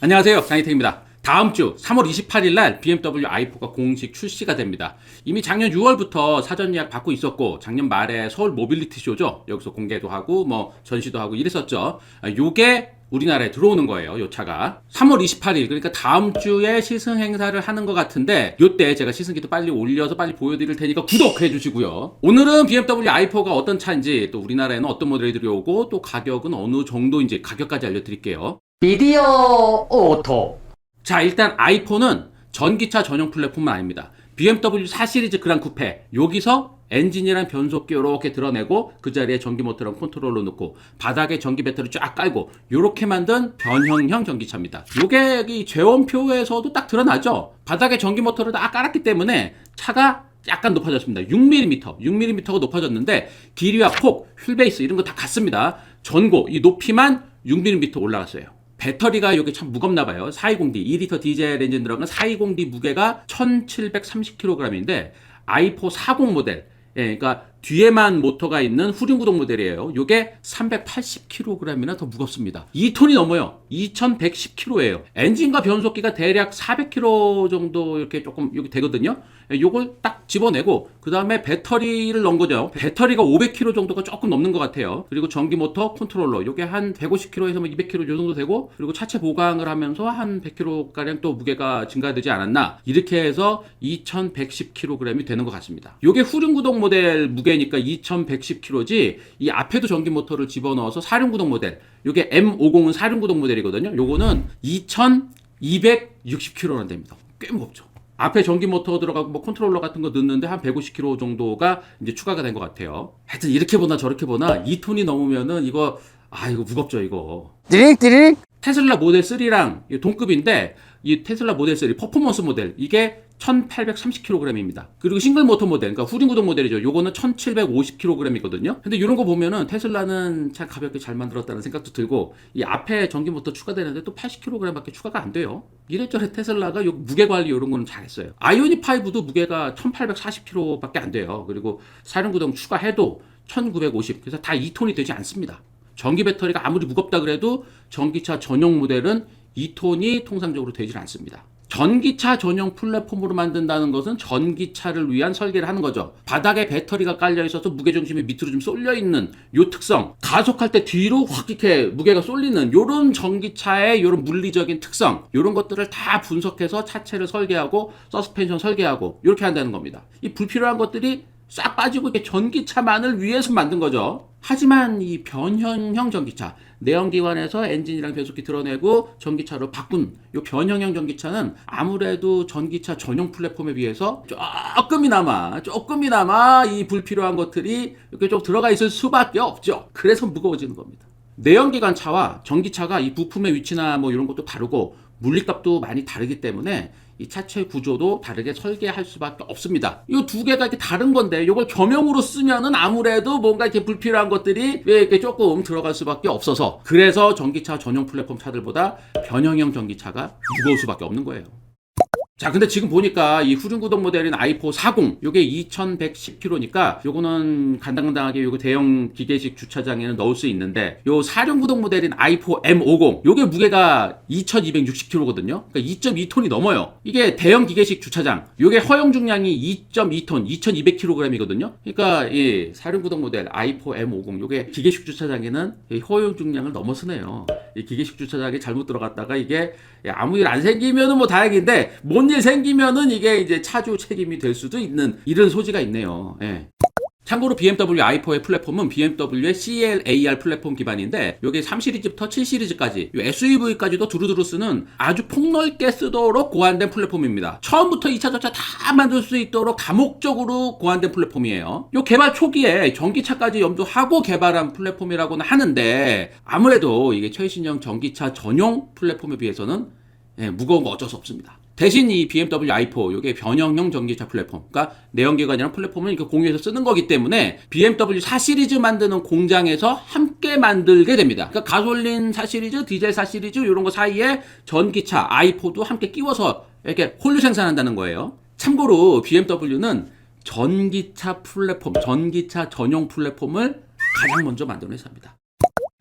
안녕하세요. 장희택입니다. 다음 주 3월 28일 날 BMW i4가 공식 출시가 됩니다. 이미 작년 6월부터 사전 예약 받고 있었고 작년 말에 서울 모빌리티 쇼죠. 여기서 공개도 하고 뭐 전시도 하고 이랬었죠. 아, 요게 우리나라에 들어오는 거예요. 요 차가 3월 28일 그러니까 다음 주에 시승 행사를 하는 것 같은데 요때 제가 시승기도 빨리 올려서 빨리 보여드릴 테니까 구독해 주시고요. 오늘은 BMW i4가 어떤 차인지 또 우리나라에는 어떤 모델이 들어오고 또 가격은 어느 정도인지 가격까지 알려드릴게요. 비디오 오토 자, 일단 아이폰은 전기차 전용 플랫폼은 아닙니다. BMW 4 시리즈 그랑 쿠페 여기서 엔진이랑 변속기 이렇게 드러내고 그 자리에 전기 모터랑 컨트롤러 넣고 바닥에 전기 배터리 쫙 깔고 이렇게 만든 변형형 전기차입니다. 요게 이 재원표에서도 딱 드러나죠. 바닥에 전기 모터를 다 깔았기 때문에 차가 약간 높아졌습니다. 6mm, 6mm가 높아졌는데 길이와 폭, 휠베이스 이런 거 다 같습니다. 전고 이 높이만 6mm 올라갔어요. 배터리가 이게 참 무겁나 봐요. 420D, 2리터 디젤 엔진 들어간 420D 무게가 1730kg인데 i4 40 모델, 예, 그러니까 뒤에만 모터가 있는 후륜 구동 모델이에요. 이게 380kg이나 더 무겁습니다. 2톤이 넘어요. 2110kg예요. 엔진과 변속기가 대략 400kg 정도 이렇게 조금 여기 되거든요. 예, 요걸 딱 집어내고 그 다음에 배터리를 넣은 거죠. 배터리가 500kg 정도가 조금 넘는 것 같아요. 그리고 전기 모터 컨트롤러 요게 한 150kg에서 뭐 200kg 요 정도 되고 그리고 차체 보강을 하면서 한 100kg 가량 또 무게가 증가되지 않았나 이렇게 해서 2110kg이 되는 것 같습니다. 요게 후륜 구동 모델 무게 니까 2110kg지 이 앞에도 전기 모터를 집어넣어서 사륜구동 모델 요게 M50은 사륜구동 모델이거든요. 요거는 2260kg나 됩니다. 꽤 무겁죠. 앞에 전기 모터 들어가고 뭐 컨트롤러 같은 거 넣는데 한 150kg 정도가 이제 추가가 된 것 같아요. 하여튼 이렇게 보나 저렇게 보나 2톤이 넘으면은 이거 아 이거 무겁죠 이거. 띠릭띠릭 테슬라 모델 3랑 동급인데 이 테슬라 모델 3 퍼포먼스 모델 이게 1830kg입니다. 그리고 싱글 모터 모델, 그러니까 후륜 구동 모델이죠. 요거는 1750kg이거든요. 근데 이런 거 보면은 테슬라는 참 가볍게 잘 만들었다는 생각도 들고 이 앞에 전기 모터 추가되는데 또 80kg밖에 추가가 안 돼요. 이래저래 테슬라가 요 무게 관리 이런 거는 잘했어요. 아이오닉 5도 무게가 1840kg밖에 안 돼요. 그리고 사륜 구동 추가해도 1950. 그래서 다 2톤이 되지 않습니다. 전기 배터리가 아무리 무겁다 그래도 전기차 전용 모델은 2톤이 통상적으로 되질 않습니다. 전기차 전용 플랫폼으로 만든다는 것은 전기차를 위한 설계를 하는 거죠. 바닥에 배터리가 깔려 있어서 무게 중심이 밑으로 좀 쏠려 있는 요 특성, 가속할 때 뒤로 확 이렇게 무게가 쏠리는 요런 전기차의 요런 물리적인 특성, 요런 것들을 다 분석해서 차체를 설계하고 서스펜션 설계하고 이렇게 한다는 겁니다. 이 불필요한 것들이 싹 빠지고 이렇게 전기차만을 위해서 만든 거죠. 하지만 이 변형형 전기차, 내연기관에서 엔진이랑 변속기 드러내고 전기차로 바꾼 이 변형형 전기차는 아무래도 전기차 전용 플랫폼에 비해서 조금이나마 조금이나마 이 불필요한 것들이 이렇게 좀 들어가 있을 수밖에 없죠. 그래서 무거워지는 겁니다. 내연기관 차와 전기차가 이 부품의 위치나 뭐 이런 것도 다르고 물리값도 많이 다르기 때문에 이 차체 구조도 다르게 설계할 수밖에 없습니다. 이 두 개가 이렇게 다른 건데 이걸 겸용으로 쓰면은 아무래도 뭔가 이렇게 불필요한 것들이 왜 이렇게 조금 들어갈 수밖에 없어서 그래서 전기차 전용 플랫폼 차들보다 변형형 전기차가 무거울 수밖에 없는 거예요. 자, 근데 지금 보니까 이 후륜구동 모델인 i4 40, 요게 2110kg니까 요거는 간당간당하게 요거 대형 기계식 주차장에는 넣을 수 있는데 요 사륜구동 모델인 i4 M50, 요게 무게가 2260kg거든요. 그러니까 2.2톤이 넘어요. 이게 대형 기계식 주차장, 요게 허용 중량이 2.2톤, 2200kg이거든요. 그러니까 이 사륜구동 모델 i4 M50, 요게 기계식 주차장에는 이 허용 중량을 넘어서네요. 이 기계식 주차장에 잘못 들어갔다가 이게 아무 일 안 생기면은 뭐 다행인데 뭔 일 생기면은 이게 이제 차주 책임이 될 수도 있는 이런 소지가 있네요. 예. 참고로 BMW i4의 플랫폼은 BMW의 CLAR 플랫폼 기반인데 여기 3시리즈부터 7시리즈까지 SUV까지도 두루두루 쓰는 아주 폭넓게 쓰도록 고안된 플랫폼입니다. 처음부터 2차 저차 다 만들 수 있도록 다목적으로 고안된 플랫폼이에요. 요 개발 초기에 전기차까지 염두하고 개발한 플랫폼이라고는 하는데 아무래도 이게 최신형 전기차 전용 플랫폼에 비해서는 예, 무거운 거 어쩔 수 없습니다. 대신 이 BMW i4 이게 변형형 전기차 플랫폼, 그러니까 내연기관이랑 플랫폼을 이렇게 공유해서 쓰는 거기 때문에 BMW 4 시리즈 만드는 공장에서 함께 만들게 됩니다. 그러니까 가솔린 4 시리즈, 디젤 4 시리즈 이런 거 사이에 전기차 i4도 함께 끼워서 이렇게 홀류 생산한다는 거예요. 참고로 BMW는 전기차 플랫폼, 전기차 전용 플랫폼을 가장 먼저 만든 회사입니다.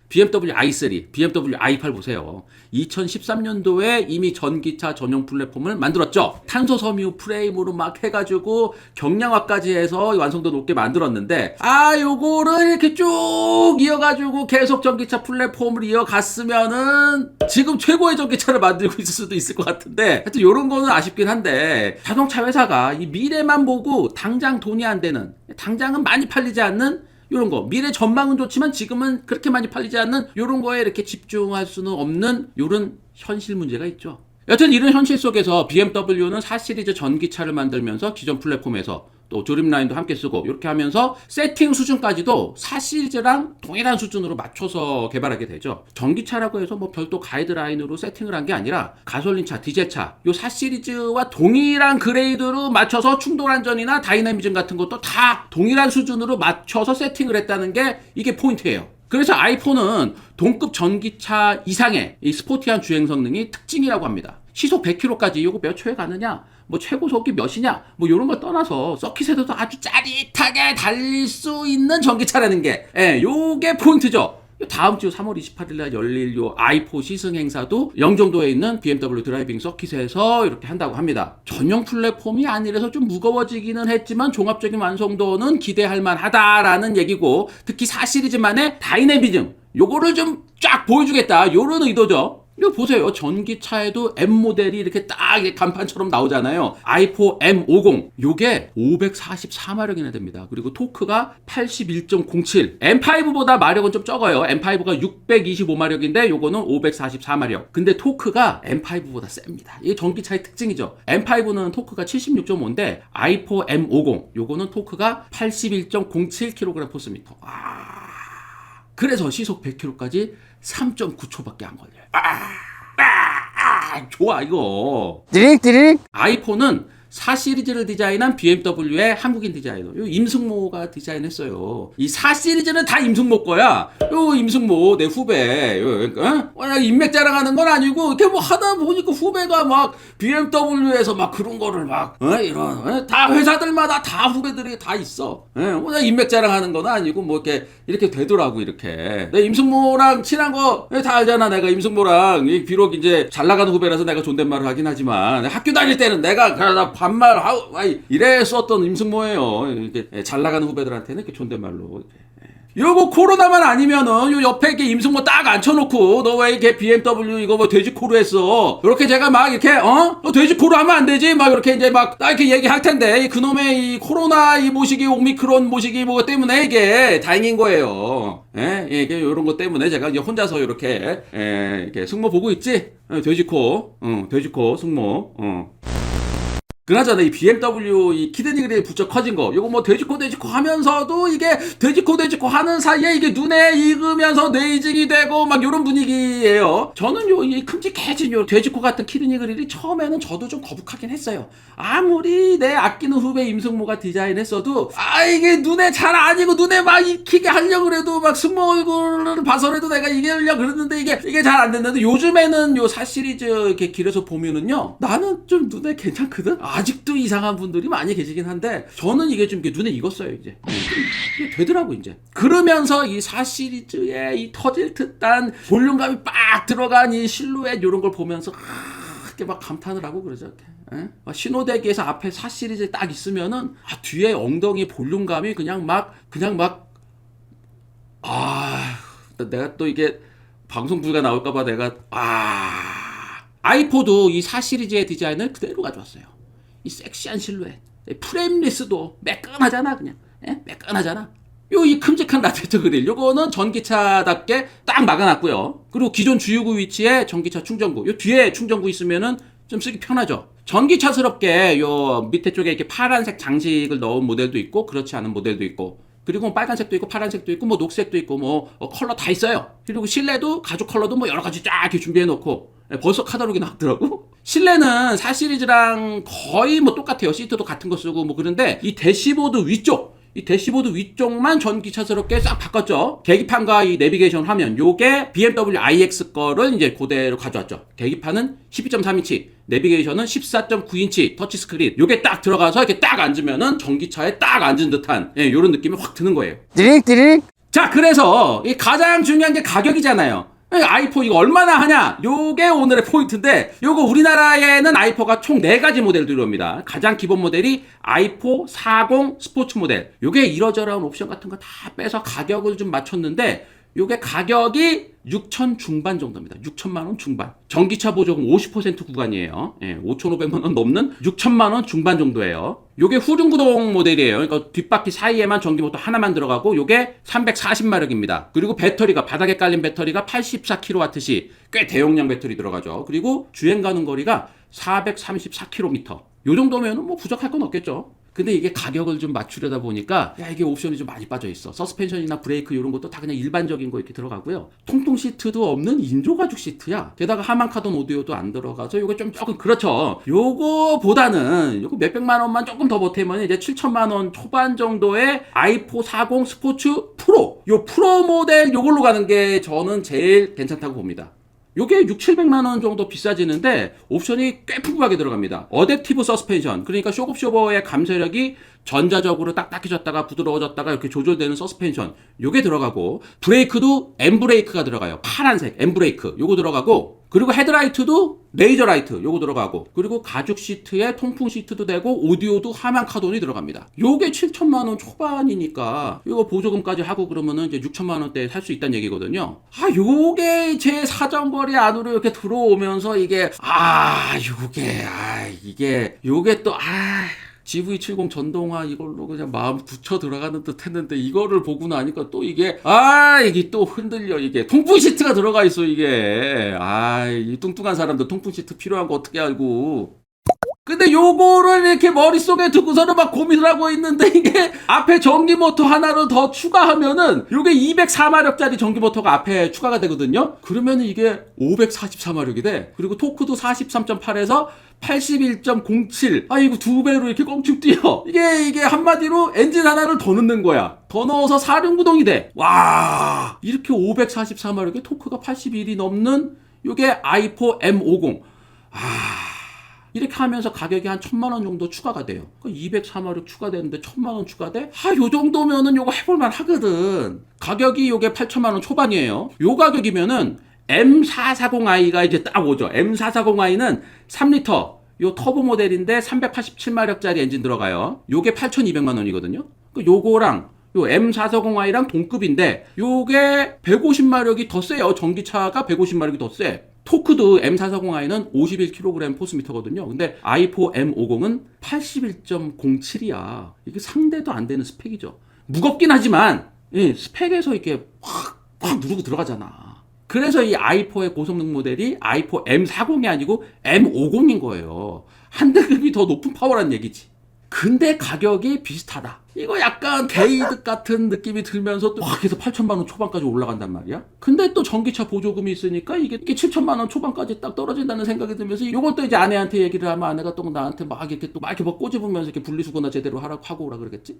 BMW i3, BMW i8 보세요. 2013년도에 이미 전기차 전용 플랫폼을 만들었죠. 탄소 섬유 프레임으로 막 해가지고 경량화까지 해서 완성도 높게 만들었는데 아 요거를 이렇게 쭉 이어가지고 계속 전기차 플랫폼을 이어갔으면은 지금 최고의 전기차를 만들고 있을 수도 있을 것 같은데 하여튼 요런 거는 아쉽긴 한데 자동차 회사가 이 미래만 보고 당장 돈이 안 되는 당장은 많이 팔리지 않는 요런 거 미래 전망은 좋지만 지금은 그렇게 많이 팔리지 않는 요런 거에 이렇게 집중할 수는 없는 요런 현실 문제가 있죠. 여튼 이런 현실 속에서 BMW는 4 시리즈 전기차를 만들면서 기존 플랫폼에서 또 드림라인도 함께 쓰고 이렇게 하면서 세팅 수준까지도 4 시리즈랑 동일한 수준으로 맞춰서 개발하게 되죠. 전기차라고 해서 뭐 별도 가이드라인으로 세팅을 한 게 아니라 가솔린차, 디젤차 요 4 시리즈와 동일한 그레이드로 맞춰서 충돌 안전이나 다이나미즘 같은 것도 다 동일한 수준으로 맞춰서 세팅을 했다는 게 이게 포인트예요. 그래서 아이폰은 동급 전기차 이상의 이 스포티한 주행 성능이 특징이라고 합니다. 시속 100km까지 이거 몇 초에 가느냐? 뭐 최고 속이 몇이냐? 뭐 이런 거 떠나서 서킷에서도 아주 짜릿하게 달릴 수 있는 전기차라는 게, 예, 요게 포인트죠. 다음 주 3월 28일 날 열릴 요 i4 시승 행사도 영종도에 있는 BMW 드라이빙 서킷에서 이렇게 한다고 합니다. 전용 플랫폼이 아니라서 좀 무거워지기는 했지만 종합적인 완성도는 기대할 만하다라는 얘기고 특히 4 시리즈만의 다이내미즘 요거를 좀 쫙 보여주겠다 요런 의도죠. 이거 보세요. 전기차에도 M 모델이 이렇게 딱 간판처럼 나오잖아요. i4 M50. 요게 544마력이나 됩니다. 그리고 토크가 81.07. M5보다 마력은 좀 적어요. M5가 625마력인데 요거는 544마력. 근데 토크가 M5보다 셉니다. 이게 전기차의 특징이죠. M5는 토크가 76.5인데 i4 M50 요거는 토크가 81.07kg 포스미터. 아. 그래서 시속 100km까지 3.9초밖에 안 걸려요. 아, 아, 아, 좋아 이거. 띠릭띠릭 아이폰은 4 시리즈를 디자인한 BMW의 한국인 디자이너 요 임승모가 디자인했어요. 이 4 시리즈는 다 임승모 거야. 요 임승모 내 후배. 요, 어? 어, 나 인맥 자랑하는 건 아니고 이렇게 뭐 하다 보니까 후배가 막 BMW에서 막 그런 거를 막 어? 이런 어? 다 회사들마다 다 후배들이 다 있어. 예, 어, 나 인맥 자랑하는 건 아니고 뭐 이렇게 이렇게 되더라고 이렇게. 내 임승모랑 친한 거 다 알잖아. 내가 임승모랑 이 비록 이제 잘 나가는 후배라서 내가 존댓말을 하긴 하지만 학교 다닐 때는 내가 그러다 반말 하고 아이 이래 썼던 임승모예요. 이렇게 예, 잘 나가는 후배들한테는 이렇게 존댓말로 이렇게. 요거 코로나만 아니면은 요 옆에 이렇게 임승모 딱 앉혀놓고 너 왜 이렇게 BMW 이거 뭐 돼지 코로 했어? 이렇게 제가 막 이렇게 어? 너 돼지 코로 하면 안 되지? 막 이렇게 이제 막 딱 이렇게 얘기할 텐데 이 그놈의 이 코로나 이 모시기 오미크론 모시기 뭐 때문에 이게 다행인 거예요. 예, 예, 이게 요런 것 때문에 제가 이제 혼자서 이렇게 예, 이렇게 승모 보고 있지? 어, 돼지코, 어, 돼지 코 승모, 어. 그나저나 이 BMW 이 키드니 그릴 부쩍 커진 거 이거 뭐 돼지코 돼지코 하면서도 이게 돼지코 돼지코 하는 사이에 이게 눈에 익으면서 뇌이징이 되고 막 이런 분위기예요. 저는 요 이 큼직해진 요 돼지코 같은 키드니 그릴이 처음에는 저도 좀 거북하긴 했어요. 아무리 내 아끼는 후배 임승모가 디자인했어도 아 이게 눈에 잘 아니고 눈에 막 익히게 하려고 그래도 막 승모 얼굴을 봐서라도 내가 이게 하려고 그러는데 이게 이게 잘 안 됐는데 요즘에는 요4 시리즈 이렇게 길에서 보면은요 나는 좀 눈에 괜찮거든? 아 직도 이상한 분들이 많이 계시긴 한데 저는 이게 좀 눈에 익었어요 이제 좀 이게 되더라고 이제 그러면서 이 4 시리즈의 이 터질 듯한 볼륨감이 빡 들어간 이 실루엣 이런 걸 보면서 아, 이렇게 막 감탄을 하고 그러죠 예? 막 신호대기에서 앞에 4 시리즈 딱 있으면은 아, 뒤에 엉덩이 볼륨감이 그냥 막 그냥 막 아, 내가 또 이게 방송 불가 나올까봐 내가 아 아이포도 이 4 시리즈의 디자인을 그대로 가져왔어요. 이 섹시한 실루엣, 이 프레임리스도 매끈하잖아 그냥, 예? 매끈하잖아. 요 이 큼직한 라테트 그릴 요거는 전기차답게 딱 막아놨고요. 그리고 기존 주유구 위치에 전기차 충전구 요 뒤에 충전구 있으면은 좀 쓰기 편하죠. 전기차스럽게 요 밑에 쪽에 이렇게 파란색 장식을 넣은 모델도 있고 그렇지 않은 모델도 있고 그리고 뭐 빨간색도 있고 파란색도 있고 뭐 녹색도 있고 뭐 어, 컬러 다 있어요. 그리고 실내도 가죽 컬러도 뭐 여러 가지 쫙 이렇게 준비해 놓고 예, 벌써 카탈로그 나왔더라고. 실내는 4 시리즈랑 거의 뭐 똑같아요. 시트도 같은 거 쓰고 뭐 그런데 이 대시보드 위쪽 이 대시보드 위쪽만 전기차스럽게 싹 바꿨죠. 계기판과 이 내비게이션 화면, 요게 BMW iX 거를 이제 그대로 가져왔죠. 계기판은 12.3인치, 내비게이션은 14.9인치 터치 스크린. 요게 딱 들어가서 이렇게 딱 앉으면은 전기차에 딱 앉은 듯한 예, 요런 느낌이 확 드는 거예요. 띠릭띠릭 자, 그래서 이 가장 중요한 게 가격이잖아요. 아이포 이거 얼마나 하냐? 요게 오늘의 포인트인데 요거 우리나라에는 아이포가 총 4가지 모델 들어옵니다. 가장 기본 모델이 아이포 40 스포츠 모델. 요게 이러저러한 옵션 같은 거 다 빼서 가격을 좀 맞췄는데 요게 가격이 6천 중반 정도입니다. 6천만 원 중반. 전기차 보조금 50% 구간이에요. 예, 5,500만 원 넘는 6천만 원 중반 정도예요. 요게 후륜구동 모델이에요. 그러니까 뒷바퀴 사이에만 전기모터 하나만 들어가고 요게 340마력입니다. 그리고 배터리가 바닥에 깔린 배터리가 84kWh 꽤 대용량 배터리 들어가죠. 그리고 주행 가는 거리가 434km. 요 정도면은 뭐 부족할 건 없겠죠. 근데 이게 가격을 좀 맞추려다 보니까 야 이게 옵션이 좀 많이 빠져 있어. 서스펜션이나 브레이크 이런 것도 다 그냥 일반적인 거 이렇게 들어가고요. 통풍 시트도 없는 인조 가죽 시트야. 게다가 하만 카돈 오디오도 안 들어가서 이거 좀 조금 그렇죠. 요거보다는 요거 몇 백만 원만 조금 더 보태면 이제 7천만 원 초반 정도의 아이포 40 스포츠 프로. 요 프로 모델 요걸로 가는 게 저는 제일 괜찮다고 봅니다. 요게 6, 700만 원 정도 비싸지는데 옵션이 꽤 풍부하게 들어갑니다. 어댑티브 서스펜션. 그러니까 쇼급쇼버의 감쇄력이 전자적으로 딱딱해졌다가 부드러워졌다가 이렇게 조절되는 서스펜션. 요게 들어가고 브레이크도 M 브레이크가 들어가요. 파란색 M 브레이크. 요거 들어가고 그리고 헤드라이트도 레이저 라이트 요거 들어가고 그리고 가죽 시트에 통풍 시트도 되고 오디오도 하만 카돈이 들어갑니다. 요게 7천만 원 초반이니까 이거 보조금까지 하고 그러면은 이제 6천만 원대에 살수 있다는 얘기거든요. 아 요게 제 사정거리 안으로 이렇게 들어오면서 이게 아 요게 아 이게 요게 또 아. GV70 전동화 이걸로 그냥 마음 굳혀 들어가는 듯 했는데 이거를 보고 나니까 또 이게 아 이게 또 흔들려. 이게 통풍 시트가 들어가 있어 이게. 아 이 뚱뚱한 사람들 통풍 시트 필요한 거 어떻게 알고 근데 요거를 이렇게 머릿속에 두고서는 막 고민을 하고 있는데 이게 앞에 전기 모터 하나를 더 추가하면은 요게 204마력짜리 전기 모터가 앞에 추가가 되거든요. 그러면은 이게 544마력이 돼. 그리고 토크도 43.8에서 81.07. 아 이거 두 배로 이렇게 껑충 뛰어. 이게 이게 한마디로 엔진 하나를 더 넣는 거야. 더 넣어서 사륜구동이 돼. 와 이렇게 544마력의 토크가 81이 넘는 요게 i4 M50. 아. 이렇게 하면서 가격이 한 천만 원 정도 추가가 돼요. 204마력 추가되는데 천만 원 추가돼? 아, 요 정도면은 요거 해볼만 하거든. 가격이 요게 8천만 원 초반이에요. 요 가격이면은 M440i가 이제 딱 오죠. M440i는 3리터 요 터보 모델인데 387마력짜리 엔진 들어가요. 요게 8,200만 원이거든요. 그 요거랑 요 M440i랑 동급인데 요게 150마력이 더 세요. 전기차가 150마력이 더 세. 토크도 M440i는 51kg 포스미터거든요. 근데 i4 M50은 81.07이야. 이게 상대도 안 되는 스펙이죠. 무겁긴 하지만 예, 스펙에서 이렇게 확, 확 누르고 들어가잖아. 그래서 이 i4의 고성능 모델이 i4 M40이 아니고 M50인 거예요. 한 등급이 더 높은 파워란 얘기지. 근데 가격이 비슷하다. 이거 약간 게이득 같은 느낌이 들면서 또확 해서 8천만 원 초반까지 올라간단 말이야. 근데 또 전기차 보조금이 있으니까 이게, 이게 7천만 원 초반까지 딱 떨어진다는 생각이 들면서 이것도 이제 아내한테 얘기를 하면 아내가 또 나한테 막 이렇게 또막 이렇게 막 꼬집으면서 이렇게 분리수거나 제대로 하라고 하고 오라 그러겠지?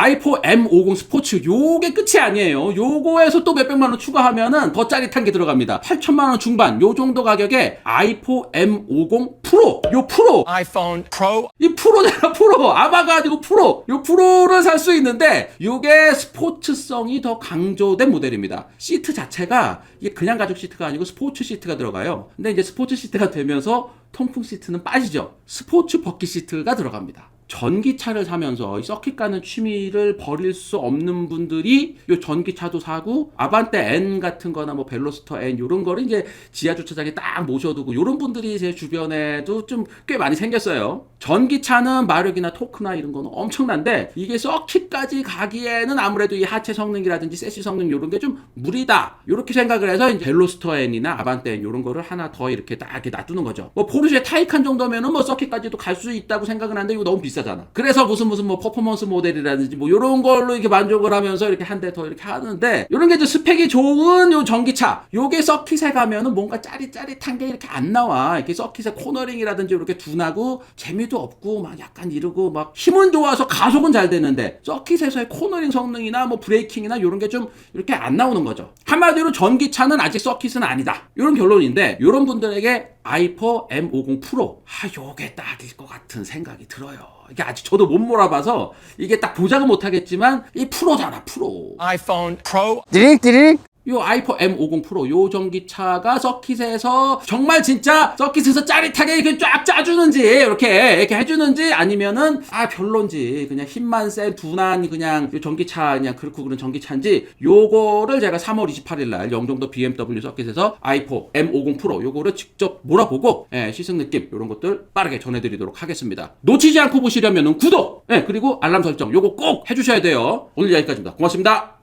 I4 M50 스포츠 요게 끝이 아니에요. 요거에서 또 몇백만 원 추가하면은 더 짜릿한 게 들어갑니다. 8천만 원 중반 요 정도 가격에 i4 M50 프로 요 프로. iPhone Pro 이 프로잖아 프로. 아마가 아니고 프로. 요 프로를 살 수 있는데 요게 스포츠성이 더 강조된 모델입니다. 시트 자체가 이게 그냥 가죽 시트가 아니고 스포츠 시트가 들어가요. 근데 이제 스포츠 시트가 되면서 통풍 시트는 빠지죠. 스포츠 버킷 시트가 들어갑니다 전기차를 사면서 이 서킷 가는 취미를 버릴 수 없는 분들이 요 전기차도 사고 아반떼 N 같은 거나 뭐 벨로스터 N 요런 거를 이제 지하 주차장에 딱 모셔두고 요런 분들이 제 주변에도 좀 꽤 많이 생겼어요. 전기차는 마력이나 토크나 이런 거는 엄청난데 이게 서킷까지 가기에는 아무래도 이 하체 성능이라든지 세시 성능 요런 게 좀 무리다. 요렇게 생각을 해서 이제 벨로스터 N이나 아반떼 N 요런 거를 하나 더 이렇게 딱 이렇게 놔두는 거죠. 뭐 포르쉐 타이칸 정도면은 뭐 서킷까지도 갈 수 있다고 생각은 하는데 이거 너무 비싸 잖아. 그래서 무슨 무슨 뭐 퍼포먼스 모델이라든지 뭐 요런 걸로 이렇게 만족을 하면서 이렇게 한 대 더 이렇게 하는데 요런 게 이제 스펙이 좋은 요 전기차 요게 서킷에 가면은 뭔가 짜릿짜릿한 게 이렇게 안 나와. 이렇게 서킷의 코너링이라든지 이렇게 둔하고 재미도 없고 막 약간 이러고 막 힘은 좋아서 가속은 잘 되는데 서킷에서의 코너링 성능이나 뭐 브레이킹이나 요런 게 좀 이렇게 안 나오는 거죠. 한마디로 전기차는 아직 서킷은 아니다. 요런 결론인데 요런 분들에게 i4 M50 프로 아 요게 딱일 것 같은 생각이 들어요. 이게 아직 저도 못 몰아봐서 이게 딱 보장은 못하겠지만 이 프로잖아 프로. iPhone Pro 띠릭띠릭 요 아이폰 M50 프로 요 전기차가 서킷에서 정말 진짜 서킷에서 짜릿하게 이렇게 쫙 짜주는지 이렇게 이렇게 해주는지 아니면은 아 별론지 그냥 힘만 센 둔한 그냥 요 전기차 그냥 그렇고 그런 전기차인지 요거를 제가 3월 28일 날 영종도 BMW 서킷에서 아이폰 M50 프로 요거를 직접 몰아보고 예, 시승 느낌 요런 것들 빠르게 전해드리도록 하겠습니다. 놓치지 않고 보시려면은 구독 예, 그리고 알람 설정 요거 꼭 해주셔야 돼요. 오늘 여기까지입니다. 고맙습니다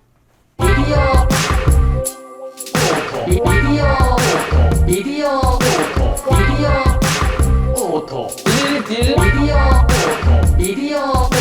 ビビオオート。ビビオオート。ビビオオート。ビビオオート。